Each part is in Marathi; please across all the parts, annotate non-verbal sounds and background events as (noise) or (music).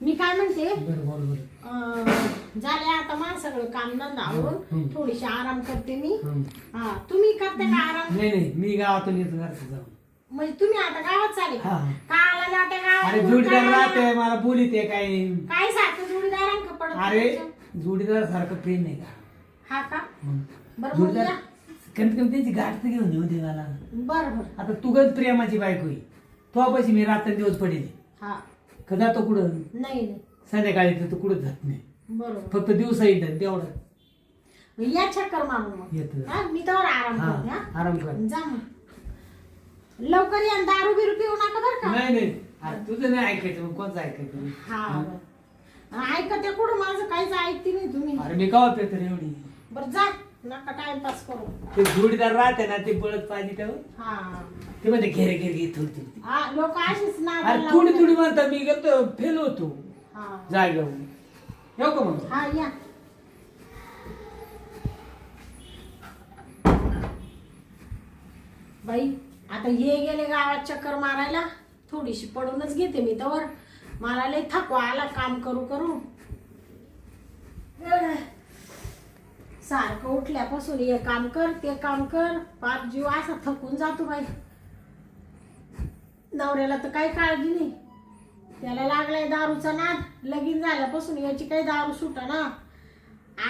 मी काय म्हणते? बरं अं, झाले आता माझं सगळं काम धंदा आवरून हम्म. थोडीशी आराम करते मी. हं. हा तुम्ही करते का आराम? नाही नाही मी गावातून येतो घरचं जाऊन. म्हणजे तुम्ही आता गावात चाले हा. जाते अरे गावात जोडीदार काय- राहते मला बोलीते काय? काय सारखं जोडीदारांक पडत अरे तुमचं? जोडीदार सारखं प्रेम नाही का? हा का? बरं मग जोडीदार. कमीत कमी त्यांची गाठ तर घेऊन येऊ दे मला बरं बरं. आता तू गण प्रेमाची बायको आहे. तो पैसे मी रात्र दिवस पडेल. हा. का जातो कुठं? नाही नाही. संध्याकाळी तर तू कुठं जात नाही. बरोबर. फक्त दिवसा येतात तेवढं. या चक्कर मारून मग. येतो. हा, मी तर आराम हा करते हा. आराम कर. जा मग. लवकर या दारू बिरू पिऊ नका बरं का. नाही नाही. तुझं नाही ऐकायचं मग कोणचं ऐकायचं? हा बरं. ऐकते कुठं? माझं काहीच ऐकते नाही तुम्ही. अरे मी गावात येतो रे एवढी? बरं जा. नका टाइमपास करू. ते जोडीदार राहते ना ते बळत पाहिजे तेव्हा हा. ते म्हणते घेरे घेरे घे थोडी थोडी. हा लोक अशीच ना अरे थोडी थोडी म्हणतात मी गेलो फेल होतो. हा. जागेवर. येऊ का मग? हा या. बाई आता हे गेले गावात चक्कर मारायला थोडीशी पडूनच घेते मी तर मला लय थकवा आला काम करू करू. सारखं उठल्यापासून हे काम कर ते काम कर पाप जीव असा थकून जातो बाई. नवऱ्याला तर काही काळजी नाही. त्याला लागलाय दारूचा नाद. लगीन झाल्यापासून याची काही दारू सुटा ना.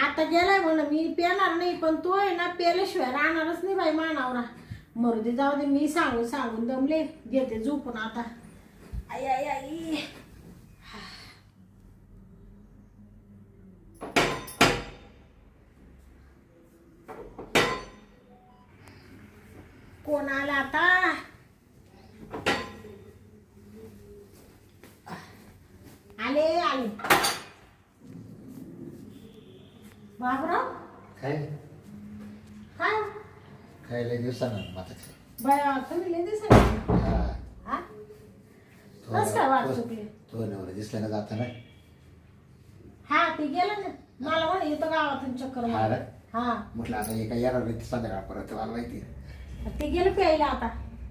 आता गेलाय म्हण मी पेणार नाही पण तो आहे ना पेल्याशिवाय राहणारच नाही बाई मानावरा. मरू जाऊ दे मी सांगून सांगून दमले. घेते झोपून आता. आई आई आई. कोण आला आता? आले आले. बाबराव? काय? काय? लय दिवसानं माता बाया तुम्ही लय दिसायला हा. तो- कसं काय वाट तो- चुकली तो नवरा दिसला ना जाताना हा ते गेलं ना. मला म्हणे येतो गावातून चक्कर हा. रे? हा. म्हटलं आता काय येणार नाही संध्याकाळ परत मला माहिती ते गेलं प्यायला आता.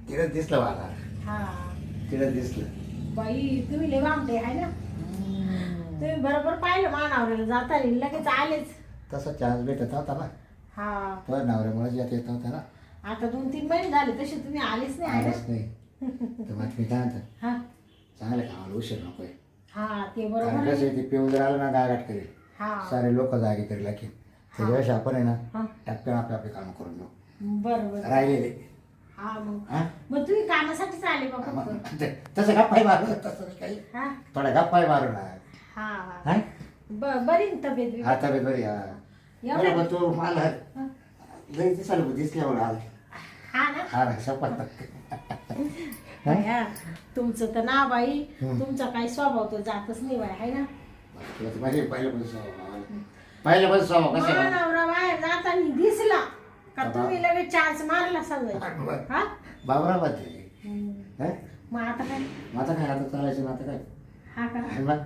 तिकडे दिसलं मला हा. तिकडे दिसलं. बाई तुम्ही लय वामटे आहे ना. तुम्ही बरोबर पाहिलं मानावऱ्याला जाताना लगेच आलेच. तसा चान्स भेटत होता ना. हा. तो नवऱ्यामुळे येत येत होता ना. आता दोन तीन महिने झाले तसे तुम्ही आलेच नाही आहे आलंच नाही. तर मग मी काय म्हणतो ना हा. चांगलं कामाला उशीर नकोय. हा ते कारण बरोबर कसं आहे. आहे, ते पिऊन जर आलं ना गागाट करेल. हा. सारे लोक जागे करेल की त्याच्यावेळेस आपण आहे ना हा. टप्प्यानं आपले आपले काम करून घेऊ. बरोबर. राहिलेले. हा मग. हा? मग तुम्ही कामासाठीच आले बा फक्त मग ते- तसं गप्पाही मारू तसं नाही काही. हा. थोडा गप्पाही मारू ना. हा. हा? ब- बरी ना तब्येत? हा तब्येत बरी हा. एवढं? बरं, पण तू मला हा. लई दिसायला आला हा ना? हा ना शपथ. बाया, तुमचं तर ना बाई. तुमचा काही स्वभाव तो जातच नाही बाई आहे ना? तुला तर माहिती आहे, पहिल्यापासून स्वभाव आला. पहिल्यापासून स्वभाव कसा आहे? नवरा बाहेर जाताना दिसला. का तुम्ही लगेच मारला सांगायचं हा बाबरा. हा? मग आता काय मग आता काय आता चालायचं ना आता काय हा का आणि मग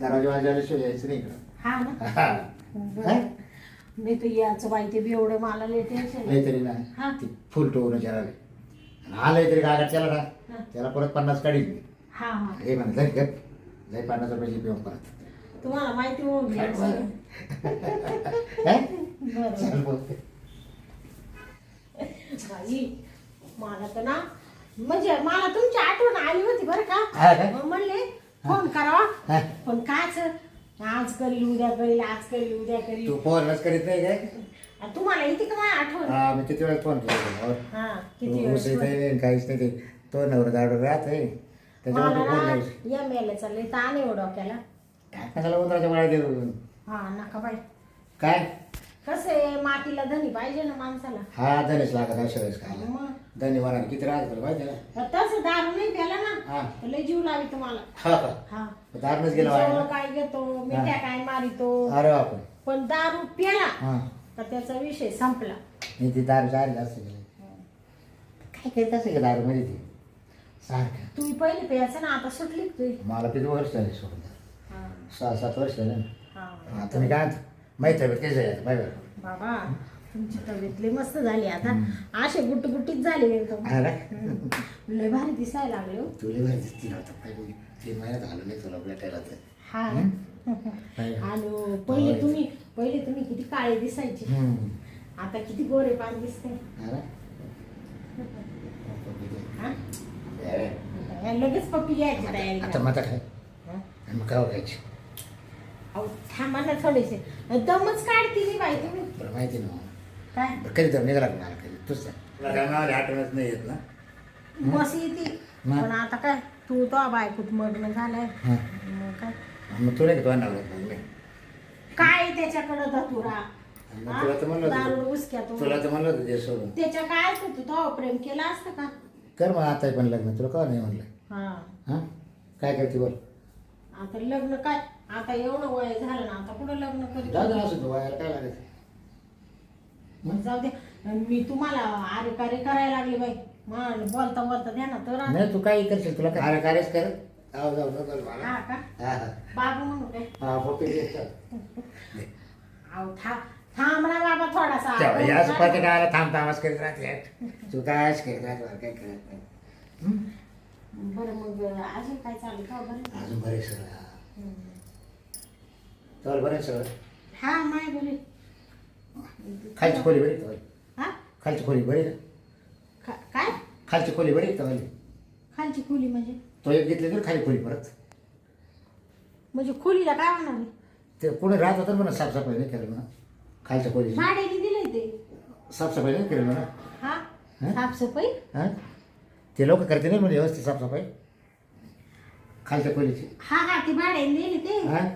दरवाजा वाजवायला यायचं नाही इकडं हा ना. बरं. नाही तर याचं बाई ते बी एवढं मला ना हा. ती फुल टोवून आलंय तरी ना हा. त्याला परत पन्नास काढील मी हा हा हे म्हणा जाई गप जाई पन्नास रुपयाची पिऊन परत तुम्हाला माहिती होऊन सगळं. हा? (laughs) बरं चल बोल. बाई मला तर ना म्हणजे मला तुमची आठवण आली होती बरं का? हा? मग म्हणले फोन करावा. हा? पण काच आज करील उद्या करील आज करील उद्या करील. तू फोनच करीत नाही काय? आणि तुम्हाला येते का माझी आठवण? हा मी किती वेळेस फोन केला तुला. हा? किती तू वेळेस नाही काहीच नाही ते. तो नवरा दाडो राहत आहे. त्याच्यामुळे तू फोन मला नाही ना या मेले चालले ताण हो डोक्याला. काय कशाला उंदराच्या गोळ्या देऊ हा नका बाई. काय? कसं आहे मातीला धनी पाहिजे ना माणसाला. हा धनेश लागत अशा वेळेस खायला. मग? धनी वराने किती राहत माहिती आहे ना तसं दारू नाही प्याला ना? हा. तर लय जीव लावी तुम्हाला. हा का? हा. दारूनच गेला जवळ वाया काय घेतो मिठ्या काय मारितो. अरे बापरे. पण दारू प्याला हा. तर त्याचा विषय संपला. मी ती दारू चार जास्त गेले काय करीत असेल का दारू मध्ये ती? सारखं. तुम्ही पहिले प्यायचं ना आता सुटली का तुझी? मला किती वर्ष झाले सोडून. हा, सहा सात वर्ष झाले ना. हा. आता मी काय म्हणतो, माहिती तब्येत कशी आहे आता बाबा तुमची तब्येत लय मस्त झाली आता असे गुट्ट गुट्टीच झाले हा ना लय भारी दिसायला लागले हो. तुला माहिती दिसती नव्हतं पाहिजे तीन महिन्यात आलो नाही तुला भेटायला तर हा? काय? (laughs) आणि पहिले तुम्ही पहिले तुम्ही किती काळे दिसायचे. आता किती गोरे पान दिसते. हा? अरे. लगेच पप्पी घ्यायची तयारी आता करा. काय हा? आणि मग काय घ्यायची अहो, थांबा ना थोडेसे. दमच काढते नाही बाई तुम्ही. तुला माहिती ना काय? बरं, कधी तर निघाला मला कधी? तूच सांग. तुला आठवणच नाही येत ना. बस येते. मग? पण आता काय तू तो बायकोत मग्न झालाय. हां. मग काय? मग तुला नाही. काय त्याच्याकडं धतुरा? मग तुला तर म्हणलं दारू उचक्या तुला तर म्हणलं होतं ते सोडून. त्याच्या काय तो? प्रेम केला असतं का? कर मग आता पण लग्न. तुला का नाही म्हणलं? हा. हां? काय करते बोल? आता लग्न काय? आता एवढं वय झालं ना आता कुठं लग्न जाऊ दे करीत असं वायर काय लागायचं? जाऊ दे. मी तुम्हाला आरे कार्य करायला लागले बाई. मग बोलता बोलता द्या ना तर नाही तू काही करशील तुला काय? कार्यच कर. जाऊ जाऊ जाऊ जाऊ मला हा का? हा हा. बाबू म्हणू काय? हा फोटो घे चल. अहो था थांब ना बाबा थोडासा. चल, या असं पाठी काय थांब थांबाच करीत राहते. तू काय असं करीत राहते मला काय करत नाही हं? बरं मग अजून काय चालू का बरं? अजून बरे सगळं. हम्म. चल बरे सगळं. हा माय बरे. खालची खोली बरी तर हा? खालची खोली बरी ना? काय? खालची खोली बरी तर खालची खोली म्हणजे? तो एक घेतली तर खाली खोली परत. म्हणजे खोलीला काय होणार आहे? ते पुढे राहत होतं म्हणा साफसफाई नाही केलं म्हणा खालच्या खोलीची. भाड्याने दिलंय ते. साफसफाई नाही केली म्हणा हा? हं? साफसफाई? हां? ते लोक करते नाही म्हणजे व्यवस्थित साफसफाई. खालच्या खोलीची. हा हा ते भाड्याने दिले ते. हां?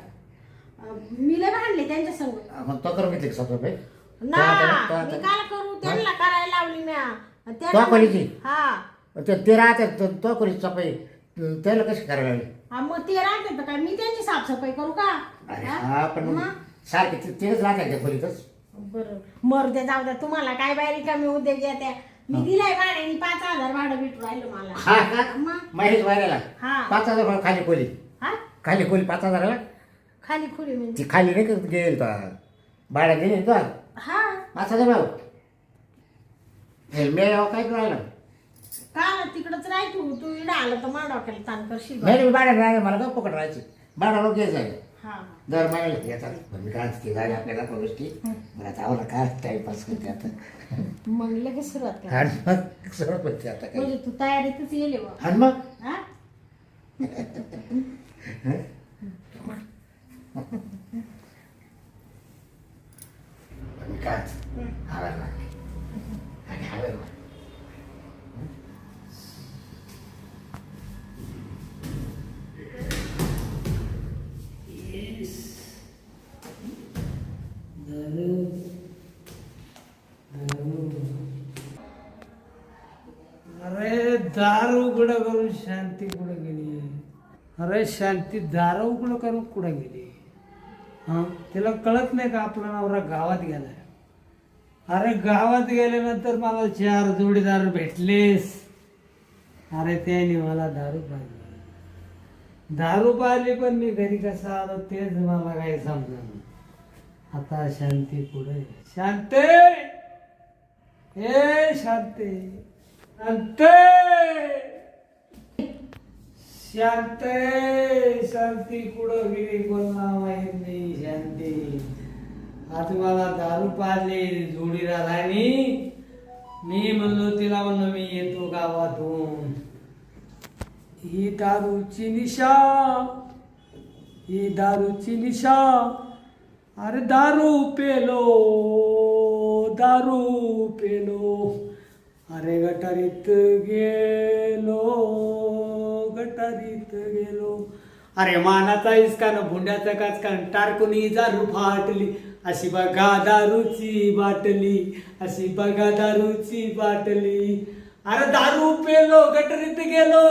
मी लय भांडले त्यांच्या संग. मग तो करून घेतली ना तो आता- मी काय करू त्यांना करायला लावली म्या. तो त्यांना- खोलीची? हा. ते ते राहते तो- त्याला कशी करायला लागली हा, मग ते राहते तर काय मी त्यांची साफसफाई करू का? अरे हा? पण मग मग? सारखे ते- तेच राहते त्या खोलीतच. बरं. मर द्या जाऊ द्या तुम्हाला काय बाहेर कमी उद्योग येत्या मी दिलाय भाड्याने पाच हजार भाडं भेटू राहिलं मला. हा का? मग? महेश वायऱ्याला हा. पाच हजार खाली खोली हा? खाली खोली पाच हजाराला? खाली खोली म्हणजे ती खाली नाही का गेल तो भाड्या गेली तो हा. हजार भाऊ हे मी यावं काय राहिलं? का ना तिकडच राह तू तू इकडे आलं तर मा डोक्याला ताण करशील नाही भाड्या राहिलं मला का पकड राहायची? भाडा लोक घ्यायचं हा. दर महिन्याला मी काय ते आपल्याला गोष्टी. मला आवडला काय टाइमपास करते आता. मग लगेच सुरुवात कर. आणि मग आता. काय म्हणजे तू तयारीतच येले बा. आणि मग? हा? मी काय आवडला आणि आवडला अरे दार उघडं करून शांती कुठं गेली अरे शांती हा? तिला कळत नाही का आपला नवरा गावात गेलाय? अरे गावात गेल्यानंतर मला चार जोडीदार भेटलेस. अरे त्याने मला दारू पाहिली. दारू पाहिली पण मी घरी कसा आलो तेच मला काही समजा आता शांती पुढे शांते! ए शांते! शांते! शांते! शांती कुठं गेली कोणा माहीत नाही आज मला दारू जोडीला राणी मी म्हणलो तिला म्हणलो मी येतो गावातून. ही दारूची निशा. ही दारूची निशा. अरे दारू पेलो दारू पेलो. अरे गटारीत गेलो गटारीत गेलो. अरे मानाचा इसकान भुंड्याचा काचकान टारकुनी दारू फाटली. अशी बघा दारूची बाटली अशी बघा दारूची बाटली. अरे दारू पेलो गटरीत गेलो.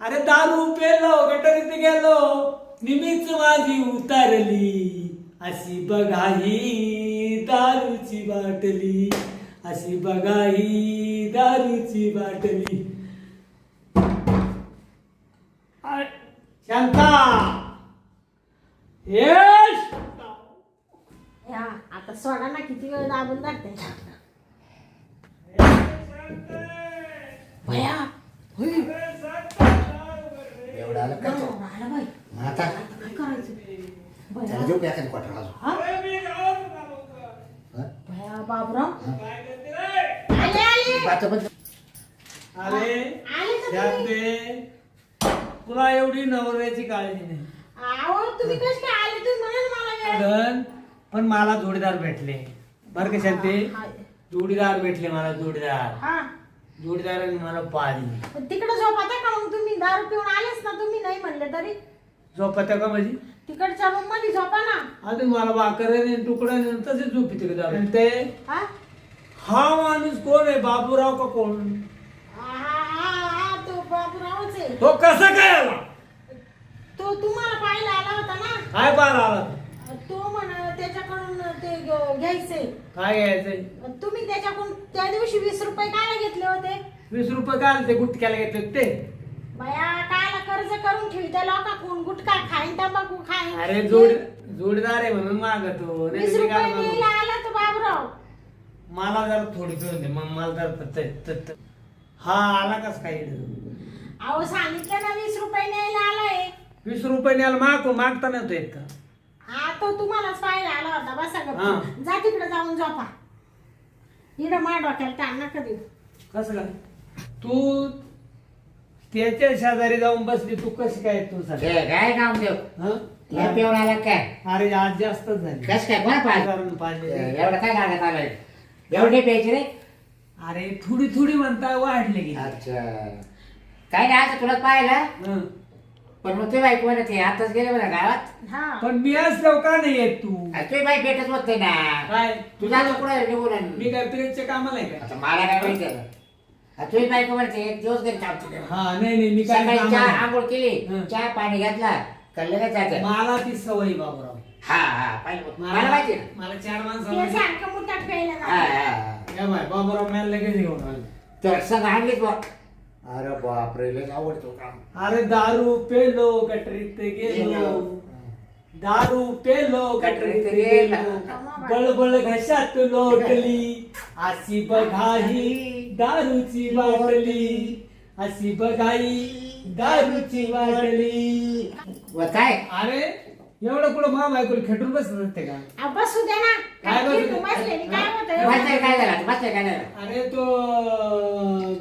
अरे दारू पेलो गटरीत गेलो. निमीच माझी उतरली. अशी बघा ही दारूची बाटली. अशी बघा ही दारूची बाटली. शांता! आता सोडा ना किती वेळ दाबून लागते भया? एवढं आलं का? आला बाई. आता काय करायचं? त्याला भया. देऊ का एखादी क्वार्टर अजून हा? हा? भया बाबराव. काय करते रे? आले. आले बाचं पण अरे आले. का तुम्ही. शांते तुला एवढी नवऱ्याची काळजी नाही. अहो तुम्ही कसे काय आले तुम्ही? म्हणा ना मला वेळ पण पण मला जोडीदार भेटले. बर का शांते? हा, जोडीदार भेटले मला जोडीदार. हा. जोडीदारांनी मला पाहिली पण तिकडे झोपाता का मग तुम्ही? दारू पिऊन आलेच ना तुम्ही नाही म्हणले तरी. झोपत्या का माझी? तिकडच्या रूममध्ये झोपा ना. आधी मला भाकर तुकडा तसेच झोपी तिकडे ते? हा? हा माणूस कोण आहे? बाबूराव का कोण? हा, हा, हा, तो बाबूरावच आहे. तो कसा काय आला? तो तुम्हाला पाहायला आला होता ना. काय पाहिला आला? तो म्हण त्याच्याकडून ते घ्यायचे. काय घ्यायचंय? तुम्ही त्याच्याकडून त्या दिवशी वीस रुपये कायला घेतले होते? वीस रुपये काय आले ते गुटक्याला घेतले होते? ते बया कायला कर्ज करून ठेवते लोकांकडून गुटखा खाईन तंबाखू खाईन. अरे जोड जोडीदार आहे म्हणून मागतो. नाही वीस तर मी रुपये काय मागू? द्यायला आला तो बाबूराव. मला जरा थोडी पिऊन दे मग मला जरा त- त- त- हा आला कस काय? इकडं? अहो सांगितलं ना वीस रुपये न्यायला आलाय. वीस रुपये न्यायला मागतो मागता नव्हतो येत का हा तो तुम्हालाच पाहायला आला होता बसा हा. गप्प जा तिकडे जाऊन झोपा. इकडं मा डोक्याला ताण नका देऊ कसं काय? तू त्याच्या शेजारी जाऊन बसली तू कशी काय तू सांग काय काम देऊ हं? या पिऊन आला काय? अरे आज जास्तच झाली. कस काय? कोणा पाहिजे कारण पाहिजे एवढं काय कागद आलंय? एवढे प्यायचे रे? अरे थोडी थोडी म्हणता वाढले की अच्छा. काय नाही आज तुला पाहिलं हं. पण मग तुझी बाईक म्हणत आहे आताच गेले बघा गावात. हा. पण मी असल्यावर का नाही येत तू. अरे तुझी बाईक भेटत होत नाही ना. काय? तुझा तो कुठं निघून? मी काय पिरियडच्या कामाला आहे का आता मला काय माहिती आहे. आता तुझी बाईक म्हणते एक दिवस घरी थांबते हा नाही नाही मी काय सकाळी चहा. आंघोळ केली हं. चहा पाणी घातला कळलं का जायचं मला ती सवय बाबूराव. हा हा पाहिलं मला माहिती आहे. मला चार ते माणसं सारखं हा. हा, हा. बाबूराव मला लगेच घेऊन आले. तर संग आणलीच बा अरे बापरे लय आवडतो काम. अरे दारू पेलो कटरीत गेलो. दारू पेलो कटरीत गेलो. बळबळ घशात लोटली. अशी बघाही दारूची बाटली अशी बघाई दारूची बाटली व काय? अरे एवढं कुठं मा बायकोला खेटून बसत नसते का? आ, बसू दे ना. काय काय बसू होतं झालं? बसल्या काय झालं? अरे तो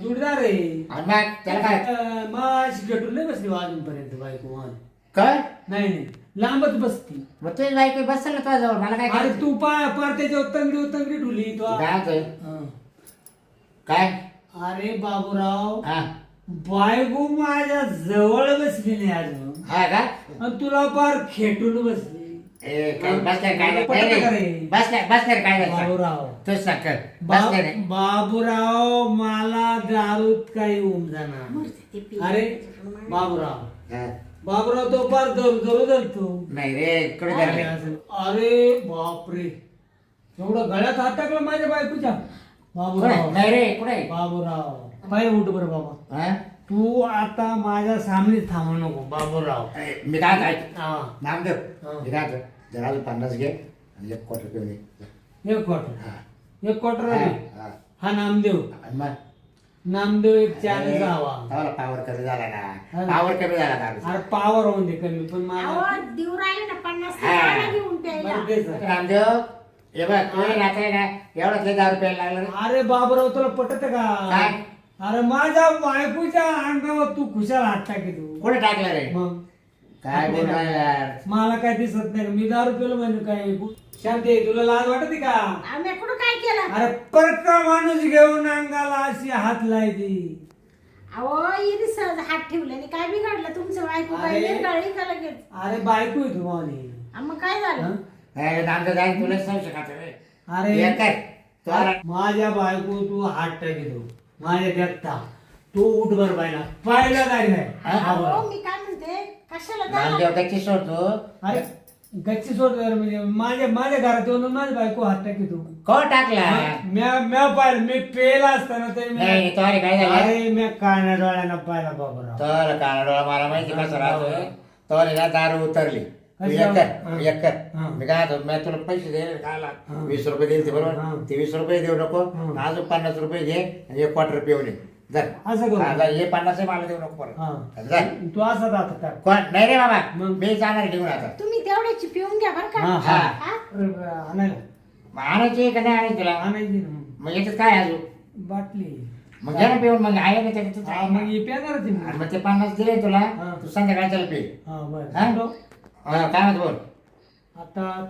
जुडदार आहे. आणि मग त्याला काय? अं, माशी खेटून नाही बसली अजूनपर्यंत बायको माझी. काय? नाही नाही. लांबच बसती. मग तुझी बाईक बसल तुझ्या जवळ मला काय अरे करायचं? तू पा पार त्याच्यावर तंगडी उतंगडी ठुली तो काय होतंय? हं. काय? अरे बाबूराव हा. बायको माझ्या जवळ बसली नाही अजून. हा का? आणि तुला पार खेटून बसली. ए, काय काय? पटकन नाही. बाबूराव. तूच सांग कर. बा- बसल्या नाही बाबूराव मला दारूत काही पी. अरे बाबूराव. हा. बाबूराव तो पार दर दर धरतो नाही रे कडे अरे अरे बापरे. एवढं गळ्यात हात टाकला माझ्या बायकोच्या. बाबूराव. नाही रे कुठे बाबूराव. पाय उठ बरं बाबा. हा? तू आता माझ्या सामने थांबू नको बाबूराव ए, मी काय काय हा. नामदेव. मी काय? जरा अजून पन्नास घे आणि एक क्वार्टर पिऊन ये. एक क्वार्टर हा. एक क्वार्टर हा, आली हा. हा नामदेव आणि मग? नामदेव एक चार जावा मला पावर कमी झाला हा. ना पावर कमी झाला ना अरे पावर होऊन दे कमी पण मला अहो देऊ राहिले ना पन्नास. रुपयाला घेऊन प्यायला बरं तेच आहे. रामदेव हे बघ तू राहते ना एवढा ते दहा रुपयाला लागला रे. अरे बाबूराव तुला पटत का काय? अरे माझ्या बायकोच्या अंगावर तू खुशाल हात टाकी तू कुठे टाकलं रे? मग? काय बोल यार? मला काय दिसत नाही. मी दारू पेलो म्हणजे काय? शांती तुला लाज वाटते का? आम्ही कुठं काय केलं? अरे परका माणूस घेऊन अंगाला अशी हात लायती अहो इथे सहज हात ठेवल्याने काय बिघडलं? तुमचं बायको काय अरे. का लगेच? अरे बायको आहे तुम्हाला. आ, मग काय झालं? हं? अरे नामदेव जाईल तुला सांगू शकत रे अरे. हे काय तू आला- माझ्या बायको तू हात टाकीतो माझ्या देखता तू उठ बर पाहिला पाहिला काय नाही? हा? बरं. अहो, मी काय म्हणते? कशाला नामदेव त्याला- त्याची सोडतो? अरे गच्ची सोड जरा म्हणजे माझ्या माझ्या घरात येऊन माझी बायको हात टाकीतो कोण टाकला? म्या म्या पाहिलं मी पेला असताना तरी नाही तो अरे काय झालं? अरे मी काळ्या डोळ्यानं पाहिला बाबूराव. तर कानाडोळा मला माहिती कसं राहतोय तो अरे ना दारू उतरली. तू एक कर. एक कर. मी काय मी तुला पैसे दे खायला हा. वीस रुपये देईल ते. बरोबर ते वीस रुपये देऊ नको. अजून पन्नास रुपये घे आणि एक क्वार्टर पिऊन ये जर असं करू. हा, हे पन्नास आहे मला देऊ नको हा परत तू असं टाक कोण नाही रे बाबा मग? मी जाणार घेऊन आता तुम्ही तेवढ्याची पिऊन घ्या बरं का हा हा हा? अरे, आणायला मग आणायची का नाही आणायची तुला आणायची ना मग. मग याच्यात काय आहे अजून बाटली मग घे ना पिऊन मग आहे ना त्याच्यात हा मग हे आणि मी. मग ते पन्नास दिले तुला हा. तू संध्याकाळी त्याला पे हा बरं हा? हा, काय म्हणतो बोल. आता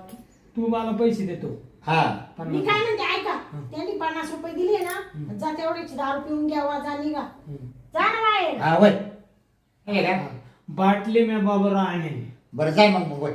तू- मला पैसे देतो. हा. मी पन्नास काय म्हणते ऐका. त्यांनी पन्नास रुपये दिले ना जा तेवढ्याची दारू पिऊन घ्यावा जा निघा. हम्म. जा ना बाहेर. हा वय. हे का बाटली मी बाबर आणेन. बरं जाय मग मग वय.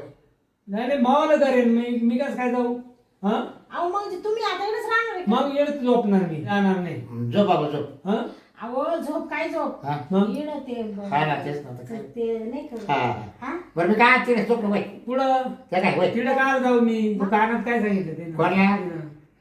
नाही नाही मावाला करेन मी मी कसं काय जाऊ? हा? अहो मग तुम्ही आता इकडेच राहणार आहे का? मग येत झोपणार मी जाणार नाही. झोप बाबा झोप. हा? अहो झोप काय झोप? हा? मग? येणं ते हा ना, तेच ना, आता काय. ते नाही हा. हा? बरं मी काय तिथे झोपलो वय. पुढं? त्या काय तिकडे काय जाऊ मी. दुकानात काय सांगितलं ते? कोणला?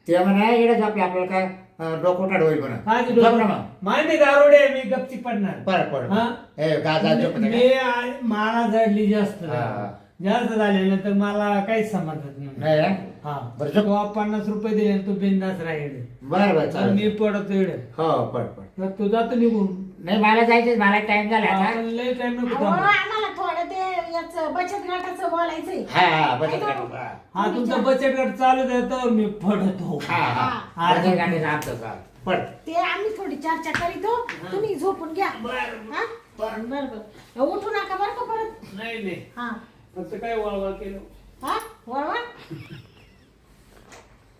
ते म्हणा इकडे झोपले आपल्याला काय अं, डोकं उठाड होईल हा, ते म्हणा झोप ना डोकं- मग. माहिती दारोडे मी गपची पडणार. पड पड. हा? ए गा जा झोप मी आ- मला जडली जास्त. हा. जास्त झाल्यानंतर मला काहीच समजत नाही नाही ना? हा. बरं तो पन्नास रुपये दिले तू बिंदास राहील बरं बरं तर चालेल. मी पडतो इकडे. हो पड पड. तर तू जातो निघून. नाही मला जायचं मला टाइम झाला आता. आपण लय टाइम नको अहो थांबू. आम्हाला थोडं ते याच बचत गटाचं बोलायचंय. हा हा बचत गट हा. हा तुमचा बचत गट चालू देतो मी पडतो. हा हा. हा. बचत गटाचं आमचं चाल. पड. ते आम्ही थोडी चर्चा करीतो. तुम्ही झोपून घ्या. हा? बरं बरं. उठू नका बरं का परत? नाही नाही. हा. फक्त काय वळवळ केलं? हा? वळवा?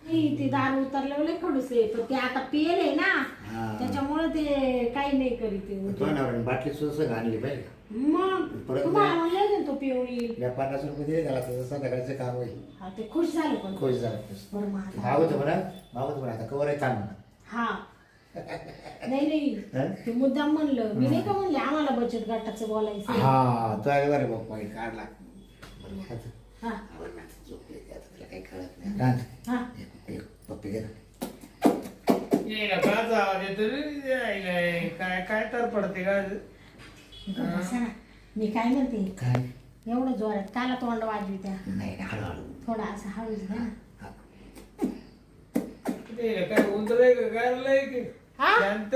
नाही, ते दारू उतरले खडूस आहे पण ते आता पियले ना हा. त्याच्यामुळे ते काही नाही करीत बाटली सुद्धा आणली पाहिजे. मग परत तुम्हाला म्हणलं ना तो पिऊन येईल मी पन्नास रुपये दिले त्याला त्याचं संध्याकाळचं काम होईल. हा ते खुश झाले पण. खुश झाला बरं मग आता. मागवतो म्हणा मागवतो म्हणा आता कवर आहे म्हणा हा. नाही नाही? ते मुद्दाम म्हणलं. मी नाही का म्हणले आम्हाला बचत गटाचं बोलायचं हा तो आहे बरं बघ पॉईंट काढला काही कळत नाही. हा पप्पी घे काय काय तर पडते का. मी काय म्हणते? काय एवढं जोरात काला तोंड वाजवी त्या. नाही ना, हळूहळू थोडा असं हळूच ना. काय का? काय? शांत.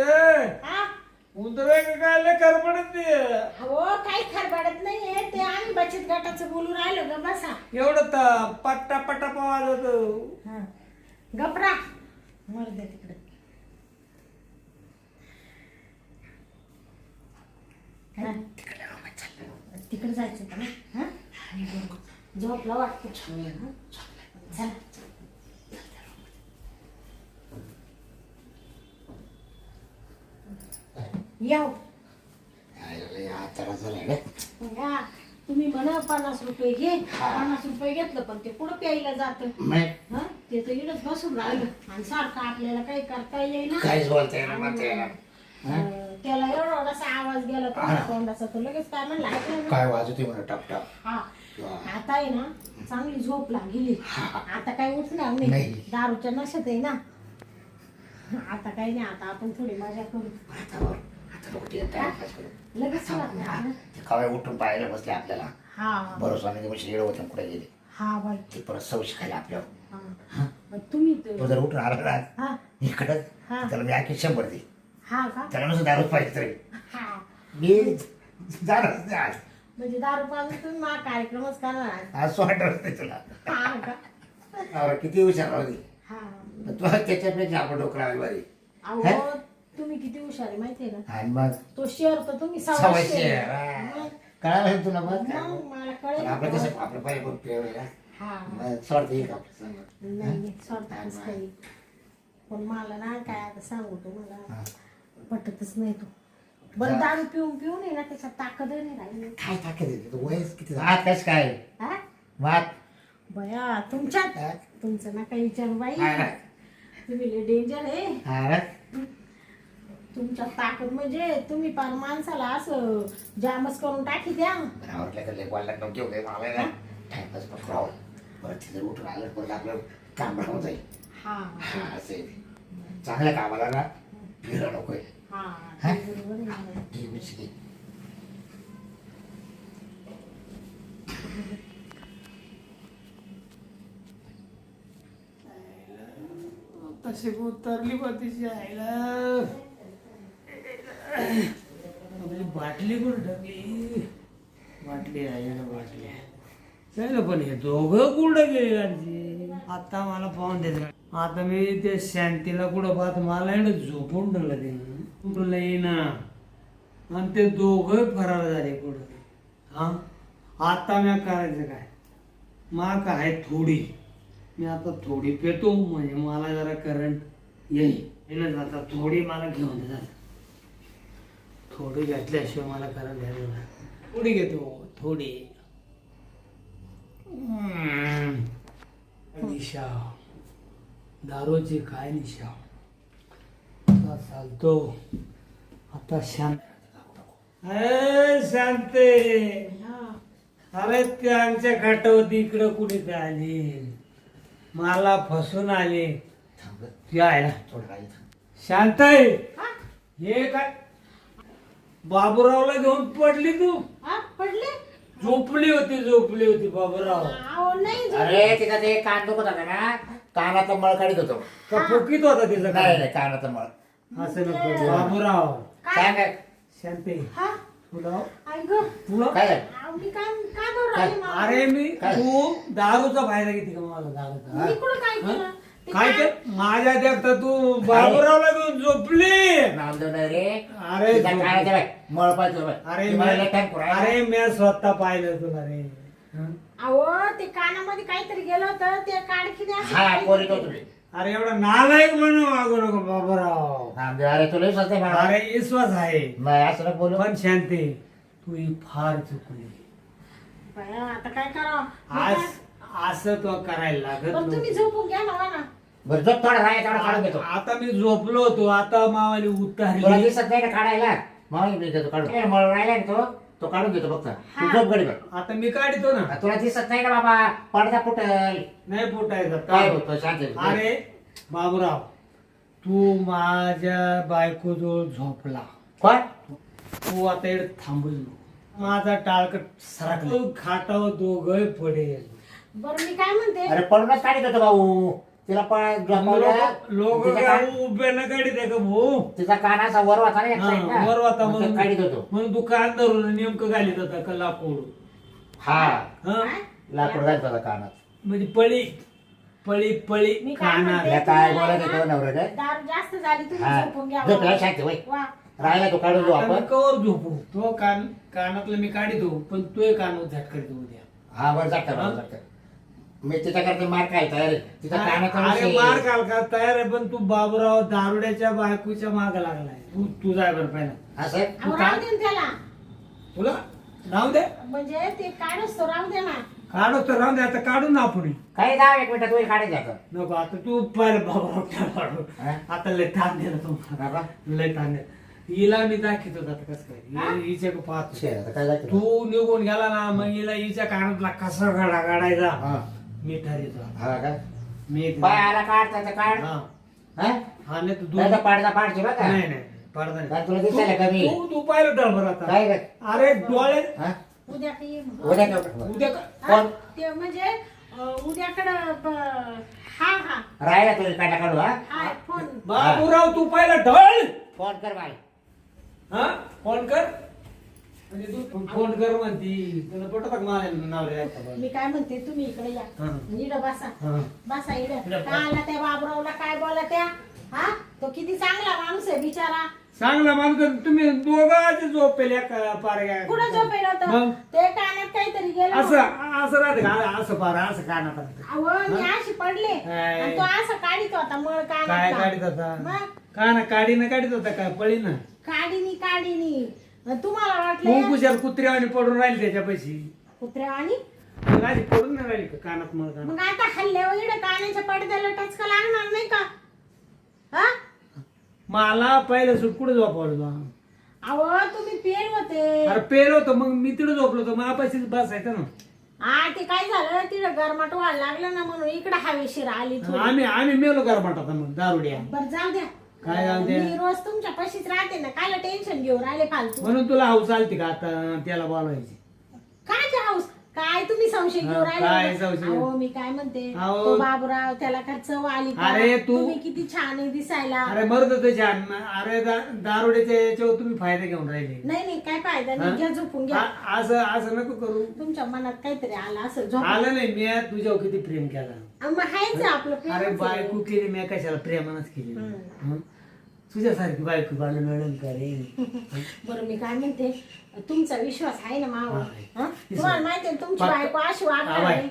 उंदर काय करपडत ते अहो काही खरबडत नाहीये. ते आम्ही बचत गटाचं बोलून राहिलो ग बसा. एवढं तर पट्टा पट्टा हा. गपरा मर दे तिकडे. हा? तिकडे जायचं का ना? हा? झोपला वाटतं. हा? चला. हा रे. या. तुम्ही म्हणा पन्नास रुपये घे. पन्नास रुपये घेतलं पण ते कुठं प्यायला जातं? हं? ते तर इडच बसून राहिलं. आणि सारखं आपल्याला काही करता येईना काहीच बोलता येणार म्हणता येणार अं, त्याला एवढा एवढासा आवाज गेला तुमच्या तोंडाचा तो लगेच काय म्हणला ऐकलं ना? काय वाजवते म्हणा टप टप. हा. आता आहे ना चांगली झोप लागली. आता काय उठणार नाही. नाही. दारूच्या नशेत आहे ना. आता काही नाही आता आपण थोडी मजा करू. लगेच कवाय उठून पाहायला बसले आपल्याला. हा. भरोसा नाही म्हणजे होते कुठे गेले? हा बाई. ते परत आपल्यावर. हा. मग तुम्ही तो जर उठून आला ना हा. इकडं हा. त्याला मी आणखी शंभर दे हा का? त्याला नुसतं दारूच पाहिजे तरी. हा. मी जाणारच नाही आज. म्हणजे दारू पाजून तुम्ही मा कार्यक्रमच करणार आहे. आज वाटत नाही तुला हा का? अरे, किती हुशार होती. हा. तू त्याच्यापेक्षा आपण डोकं लावायला अहो तुम्ही किती हुशार आहे माहितीये ना आणि मग तो शेअर तर तुम्ही सव्वा शेअर, हा. कळालं तुला मग काय? मग मला पण कळेल आपलं कसं आपलं पाहिजे बघ प्रेम आहे ना. हा. मग? नाही काही. पण मला ना काय आता सांगू तुम्हाला? हा. पटतच नाही तो. बरं दारू पिऊन पिऊन आहे ना त्याच्यात ताकद नाही राहिली काय ताकद आहे तू वयस किती हात कस काय? हा? बया तुमच्यात? तुमचं ना काही विचार बाई. हा ना? तुम्ही डेंजर आहे. हा ना? तुमच्या ताकद म्हणजे तुम्ही पार माणसाला असं जामच करून टाकी द्या नको मला ना टाइमपास नको बरं तिथे उठून आलं परत आपलं काम राहून जाईल हा हा असं. चांगल्या कामाला ना हा हा? ते बरोबर आहे. मिरची घे. तशी उतरली बा तिची आईला बाटली कुठं टाकली? बाटली आहे ना बाटली चल पण हे दोघं कुठं गेले गाडचे आता मला पाहून देत आता मी त्या शांतीला कुठं पाहत मला एवढं झोपून ठेवलं ते. कुठं येईना. आणि ते दोघं फरार झाले कुठं? हा? आता मी करायचं काय? मा काय थोडी. मी आता थोडी पेतो म्हणजे मला जरा करंट येईल. आता. जाता थोडी मला घेऊन दे थोडी घेतल्याशिवाय मला करंट घ्यायला नाही. थोडी घेतो थोडी. निशा दारूची काय निशा आता चालतो आता शांत ए, शांते हा. अरे ते आमच्या खाटावरती इकडं कुठे ते आली मला फसून आले. ती आहे ना थोडं. शांत आहे हा? हे काय बाबूरावला घेऊन पडली तू. हा? पडले? झोपली होती झोपली होती बाबूराव. अहो नाही झोप- अरे तिचा ते कान दुखत होता ना कानाचा मळ काढीत होतो. का फुकीत होता तिचं काय नाही कानाचा मळ. असं नको बाबूराव. काय? सांग. काय शांते. हा? तुला? गं. तुला? काय झालं? अहो, मी काय राहिली? अरे मी काय? तू दारूचा फायदा घेते का मला दारूचा मी कुठं काय? केलं? ते काय? ते? माझ्या देखता तू बाबूरावला घेऊन झोपली. नामदेव नाही रे. अरे तिचा मळ पाहिजे अरे ती मला मी- लय time पुरायला. अरे मी स्वतः पाहिलं तुला रे. हं? अहो ते कानामध्ये काहीतरी गेलं होतं. ते काडखीने असं हा काहीतरी पोरी तो केलं. तुम्ही अरे एवढा नालायक म्हणून वागू नको बाबूराव. नामदेव अरे तुला विश्वास नाही मला. अरे विश्वास आहे. नाही असं नको बोलू. पण शांती तू ही फार चुकली. बाया, आता काय करावं? मी आज काय- असं तो करायला लागत पण तुम्ही नव्हतं. झोपून घ्या ना ना. बरं जो थोडा तेवढा काढून घेतो. आता मी झोपलो होतो आता मावाली तुला उतारली दिसत नाही का काढायला? मग मी देतो काढून. ए, मळ राहिला ना तो तो काढून घेतो फक्त. तू हा. झोप गडी आता मी काढतो ना. तुला दिसत नाही का बाबा? पडदा फुटल. नाही फुटायचं काय होतं शांत अरे बाबूराव तू माझ्या बायकोजवळ झोपला. कोण? तू आता इकडे थांबल. माझा टाळकट सरकला खाटावर दोघं पडेल. बरं मी काय म्हणते? अरे पडूनच काढत होतो भाऊ. तिला पण झोपवलं. लोक तिचा कान- उभे न काढी का भाऊ? तिचा कानाचा वर वाचा ना एक हा, side ना. वर होता मग ते म्हणून काढीत होतो. म्हणून तू कान धरून नेमकं घालीत होता का लाकूड? हा. हं? लाकूड घालत होता कानात. म्हणजे पळी पळी पळी मी काय म्हणते, बोलत ना, होतो नवरा काय? दारू जास्त झाली तुम्ही हा. झोपून घ्या झोपला शांत वय. वा. राहिला तो काढून आता मी आपण. कवर झोपू. तो कान कानातलं मी काढितो पण तो कानावर झटकतो उद्या. हा बरं जागता हा? बरं मी तिच्याकरता मार काय तयार आहे. तिचा अरे मार काल का तयार आहे पण तू बाबूराव दारुड्याच्या बायकोच्या माग लागलाय. तू तू जाय बरं पहिला. असं अहो, राहू दे ना त्याला. तुला? राहू दे. म्हणजे ते तो राहू दे ना. काढू तर राहू दे आता काढू ना आपण काही दहा एक मिनिटात काढायचं आता. नको आता तू पहिलं बाबूराव काय काढू हा? आता लय ताण दिला तुम्हाला. बाबा लय ताण दिला. हिला मी दाखवत होता आता कसं हा? काय हिच्या पाहतो. शे, आता काय जायचं तू निघून गेला ना मग हिला हिच्या कानातला कसा गाडा काढायचा? हा. मी हा मी पाय आला काढ त्याचं काढ हा. हा? हा नाही तर दूध पाडदा पाडची बघा. नाही नाही पडदा नाही. काय तुला दिसायला कमी. तू तू पाहिलं आता. काय काय अरे डोळे हा? उद्या काही उद्या काय? उद्या का- हा? ते म्हणजे अं, उद्याकडं ब- हा हा. राहिला तुला काढला काढू हा? हा फोन. बाबूराव तू पाहिला ढळ? फोन कर मला हा? फोन कर? तू फोन कर म्हणती. तुला पटत का मला नाव रे मी काय म्हणते तुम्ही इकडे या. हा. इड बसा. हा. बसा इड इकडं का आला त्या बाबरावला काय बोला त्या? हा? तो किती चांगला माणूस आहे बिचारा. चांगला माणूस तुम्ही दोघांचे झोपेल एका पारग्या कुठं झोपेल मग? होतं ते कानात काहीतरी गेलं असं असं राहते का? असं पारा असं कानात राहतं. अहो मी अशी पडले. काय? आणि तो असं काढित होता मळ काय कानात काढीत होता? मग? काना काढीनं काढीत होता काय पळी ना काढीनी काढीनी. आणि तुम्हाला वाटलं कुशाल कुत्र्यावानी पडून राहील त्याच्या पैशी कुत्र्या आणि राहिली पडून नाही राहिली का कानात मळ कानात मग आता हल्ल्यावर इड कानाच्या पडद्याला टचका लागणार नाही का? हा? मला पहिलं सूट कुठे झोपवलं तुला? अहो तुम्ही पेल होते. अरे पेल होतं मग मी तिकडे झोपलो होतो माझ्यापाशीच बसायचं ना. हा ते काय झालं? तिथं गरमाट व्हायला लागलं ना म्हणून इकडं हवेशीर आली थोडी. आम्ही आम्ही मेलो करबाट आता मग दारुड्या. बरं जाऊ द्या. काय? मी रोज तुमच्या पशीच राहते ना काय टेन्शन घेऊन राहिले फालतू म्हणून तुला हाऊस आलती का आता त्याला बोलवायची काय हाऊस काय तुम्ही संशय घेऊ हा, राहिले काय. संशय? अहो मी काय म्हणते अहो. तो बाबूराव त्याला काय चव आली का? अरे, तू- तुम्ही किती छान आहे दिसायला अरे होते छान अरे दा- दारुड्याच्या याच्यावर तुम्ही फायदा घेऊन राहिले नाही नाही काय फायदा नाही? घ्या झोपून घ्या आ- असं असं नको करू तुमच्या मनात काहीतरी आलं असं झोप आलं नाही मी तुझ्यावर किती प्रेम केला मग हायच आपलं अरे प्रेमच आहे. बायको केली मी कशाला प्रेमानच केली हं? तुझ्यासारखी बायको बाळून मिळून करेन बरं मी काय म्हणते? तुमचा विश्वास आहे ना आहे. हा? तुम्हाला माहिती आहे तुमची पक्का- बायको अशी वागणार आवाय, आहे.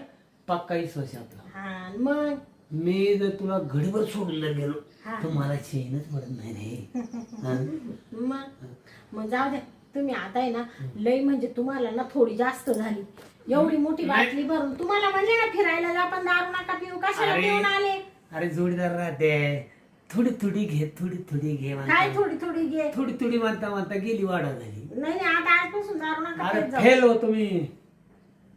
पक्का विश्वास आहे आपला. हा मग? मी जर तुला घडीवर सोडलं गेलो हा. तर मला चेनच पडत नाही रे. हं? मग? मग जाऊ द्या. तुम्ही आता आहे ना लई म्हणजे तुम्हाला ना थोडी जास्त झाली. एवढी मोठी बाटली भरून तुम्हाला म्हणले ना फिरायला जा पण दारू नका पिऊ कशाला अरे. पिऊन आले? अरे जोडीदार राहते. थोडी थोडी घे थोडी थोडी घे काय म्हणता थोडी थोडी घे? थोडी थोडी म्हणता म्हणता गेली वाढा झाली. नाही नाही आता आजपासून दारू नका अरे पित जाऊ. फेल होतो मी.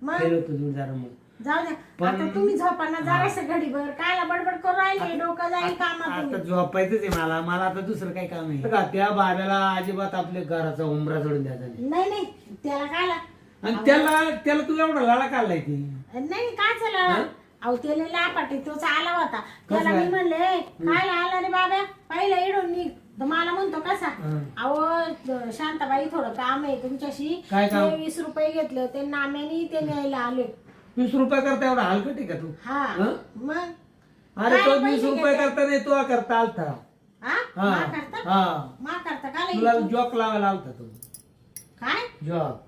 मग? फेल होतो जोडीदार मग जाऊ द्या. पण- आता तुम्ही झोपाना जरासं घडीभर. कायला बडबड करू राहिले? डोकं जाईल कामात आता तुम्ही झोपायचंच आहे मला. मला आता दुसरं काही काम नाही का त्या बाब्याला अजिबात आपल्या घराचा उमरा सोडून द्यायचा नाही. नाही नाही. त्याला कायला? आणि त्याला त्याला तू एवढा लाडा काढलाय ती नाही काय झालं? अहो त्याला लापाटी तोच आला होता. त्याला? मी म्हणले "ए, काय आला रे बाबा पहिला इडून निघ. तर मला म्हणतो कसा. अहो शांताबाई थोडं काम आहे तुमच्याशी. काय काम? ते वीस रुपये घेतले होते नाम्याने ते न्यायला आले. वीस रुपये करता एवढा हलकट आहे का तू? हा. हं? मग? अरे काय तो पैसे वीस रुपये? करता नाही तो करता आलता. हा? हा. मा करता? हा. मा करता का लई? तुला जॉक लावायला आलता तो. काय? जॉक.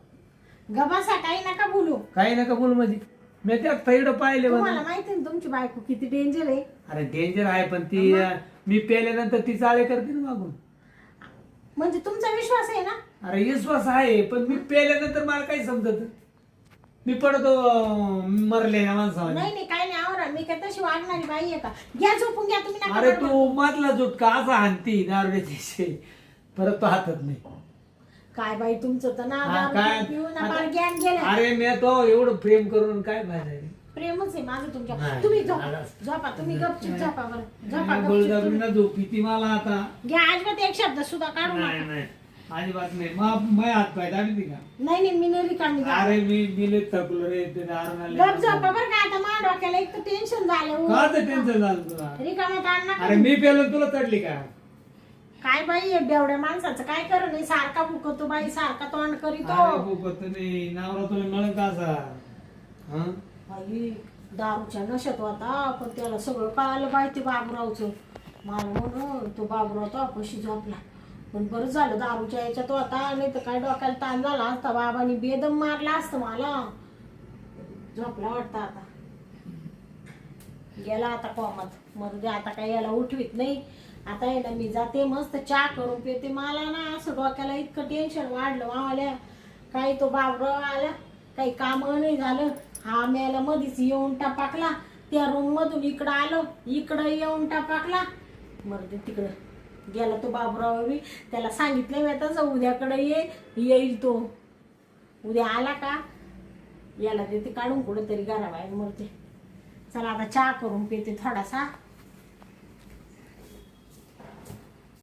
गबासा काही नका बोलू. काही नका बोल म्हणजे? मी त्या थैड पाहिले तुम्हाला म्हणे. माहिती ना तुमची बायको किती डेंजर आहे? अरे डेंजर आहे पण ती मी पेल्यानंतर ती चाळे करते ना मागून. म्हणजे तुमचा विश्वास आहे ना? अरे विश्वास आहे पण मी पेल्यानंतर मला काही समजत मी पडतो अं, मरले ना माणसावर. नाही नाही काही नाही आवरा. मी काय तशी वागणारी बाई आहे का? घ्या झोपून घ्या तुम्ही नका अरे बडबड. तू मधला जुटका असा हाणती दारुड्याची. परत तो हातात नाही. काय बाई तुमचं तर ना हा? पिऊन ना आता- ज्ञान गेलं. अरे मी तो एवढं प्रेम करून काय पाहिजे प्रेमच आहे माझं तुमच्या. नाही, तुम्ही झोपा आलाच. झोपा तुम्ही गपचूप झोपा बरं. झोपा गपचूप. झोपी ती मला आता. घ्या अजिबात एक शब्द सुद्धा काढू नाही नका. नाही. अजिबात नाही. मग मै हात पाय दाबी ती का? नाही नाही मी नाही रिकामी जा. अरे मी थकलो रे ते दारू आले गप झोपा बरं का आता माझ्या डोक्याला एक तर टेन्शन झालं. का ते टेन्शन झालं तुला? रिकामा ताण नका अरे मी पेलो तुला चढली का? काय बाई बेवड्या माणसाचं काय कर नाही सारखा भुकतो बाई सारखा तोंड अरे करीतो भूपत नाही नवरा तुला मिळेल का असा. हं? बाई दारूच्या नशेत होता पण त्याला सगळं कळालं बाई ते बाबूरावचं. मला म्हणून तो बाबूराव तो अपशी झोपला. पण बरं झालं दारूच्या याच्यात होता नाही तर काय डोक्याला ताण झाला असता. बाबांनी बेदम मारला असतं मला. झोपला वाटतं आता. गेला आता कोमात. मग आता काय याला उठवीत नाही. आता आहे ना मी जाते मस्त चहा करून पिते. मला ना असं डोक्याला इतकं टेन्शन वाढलं मावाल्या. काही तो बाबराव आला काही काम नाही झालं. हा मेला मधीच येऊन टापाकला. त्या रूम मधून इकडं आलो इकडं येऊन टापाकला. मग तिकडं. गेला तो बाबराव मी त्याला सांगितलं मी तसं उद्याकडे ये येईल तो. उद्या आला का? याला देते काढून कुठं तरी घराबाहेर मरते चला आता चहा करून पिते थोडासा.